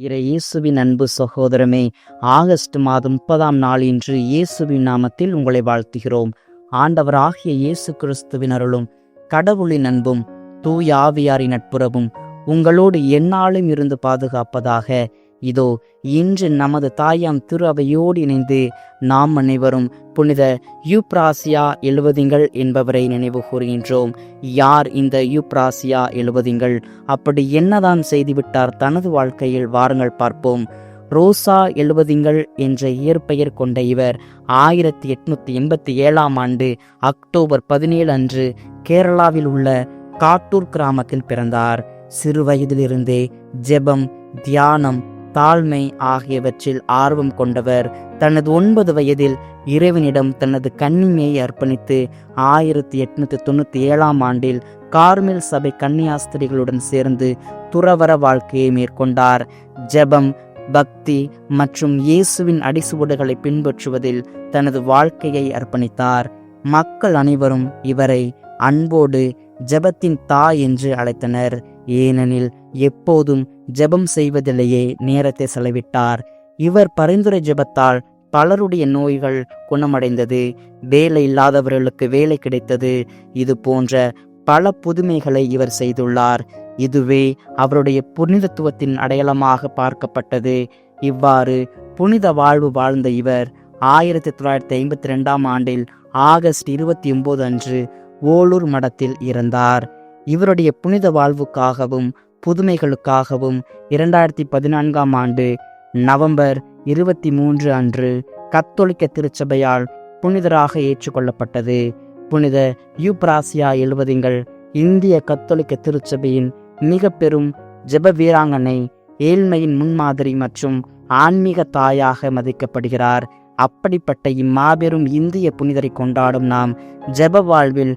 இறை இயேசுவின் அன்பு சகோதரமே ஆகஸ்ட் மாதம் முப்பதாம் நாள் இன்று இயேசுவின் நாமத்தில் உங்களை வாழ்த்துகிறோம். ஆண்டவராகிய இயேசு கிறிஸ்துவின் அருளும் கடவுளின் அன்பும் தூயாவியாரின் நட்புறவும் உங்களோடு எந்நாளும் இருந்து பாதுகாப்பதாக இதோ இன்று நமது தாயாம் திரு அவையோடு இணைந்து நாம் அனைவரும் புனித யூப்ராசியா எழுவதிங்கள் என்பவரை நினைவு கூறுகின்றோம். யார் இந்த யூப்ராசியா எழுவதிங்கள்? அப்படி என்னதான் செய்துவிட்டார் தனது வாழ்க்கையில்? வாருங்கள் பார்ப்போம். ரோசா எழுவதிங்கள் என்ற இயற்பெயர் கொண்ட இவர் ஆயிரத்தி எட்நூத்தி எண்பத்தி ஏழாம் ஆண்டு அக்டோபர் பதினேழு அன்று கேரளாவில் உள்ள காட்டூர் கிராமத்தில் பிறந்தார். சிறு வயதிலிருந்தே ஜெபம் தியானம் தாழ்மை ஆகியவற்றில் ஆர்வம் கொண்டவர். தனது ஒன்பது வயதில் இறைவனிடம் தனது கன்னிமையை அர்ப்பணித்து ஆயிரத்தி எட்நூத்தி தொண்ணூத்தி ஏழாம் ஆண்டில் கார்மெல் சபை கன்னியாஸ்திரிகளுடன் சேர்ந்து துறவர வாழ்க்கையை மேற்கொண்டார். ஜெபம் பக்தி மற்றும் இயேசுவின் அடிசுவடுகளை பின்பற்றுவதில் தனது வாழ்க்கையை அர்ப்பணித்தார். மக்கள் அனைவரும் இவரை அன்போடு ஜெபத்தின் தாய் என்று அழைத்தனர். ஏனெனில் எப்போதும் ஜெபம் செய்வதிலேயே நேரத்தை செலவிட்டார். இவர் பரிந்துரை ஜெபத்தால் பலருடைய நோய்கள் குணமடைந்தது. வேலை இல்லாதவர்களுக்கு வேலை கிடைத்தது. இது போன்ற பல புதுமைகளை இவர் செய்துள்ளார். இதுவே அவருடைய புனிதத்துவத்தின் அடையாளமாக பார்க்கப்பட்டது. இவ்வாறு புனித வாழ்வு வாழ்ந்த இவர் ஆயிரத்தி தொள்ளாயிரத்தி ஐம்பத்தி ரெண்டாம் ஆண்டில் ஆகஸ்ட் இருபத்தி ஒன்பது அன்று ஓலூர் மடத்தில் இறந்தார். இவருடைய புனித வாழ்வுக்காகவும் புதுமைகளுக்காகவும் இரண்டாயிரத்தி பதினான்காம் ஆண்டு நவம்பர் இருபத்தி மூன்று அன்று கத்தோலிக்க திருச்சபையால் புனிதராக ஏற்றுக்கொள்ளப்பட்டது. புனித யூப்ராசியா எழுவதிங்கள் இந்திய கத்தோலிக்க திருச்சபையின் மிக பெரும் ஜெப வீராங்கனை ஏழ்மையின் முன்மாதிரி மற்றும் ஆன்மீக தாயாக மதிக்கப்படுகிறார். அப்படிப்பட்ட இம்மாபெரும் இந்திய புனிதரை கொண்டாடும் நாம் ஜெப வாழ்வில்